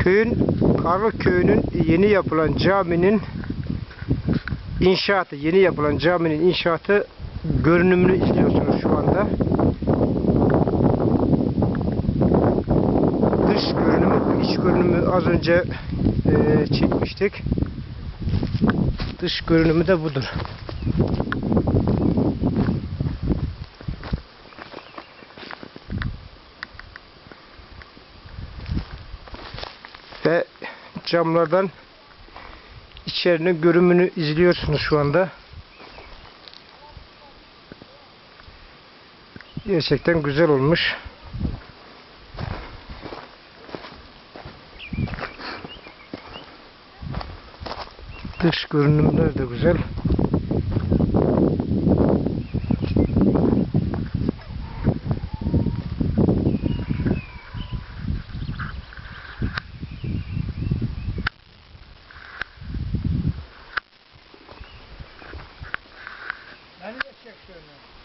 Köyün Karlı köyünün yeni yapılan caminin inşaatı, yeni yapılan caminin inşaatı görünümünü izliyorsunuz şu anda. Dış görünümü, iç görünümü az önce e, çekmiştik. Dış görünümü de budur. Ve camlardan içerinin görünümünü izliyorsunuz şu anda. Gerçekten güzel olmuş. Dış görünümler de güzel. Good enough.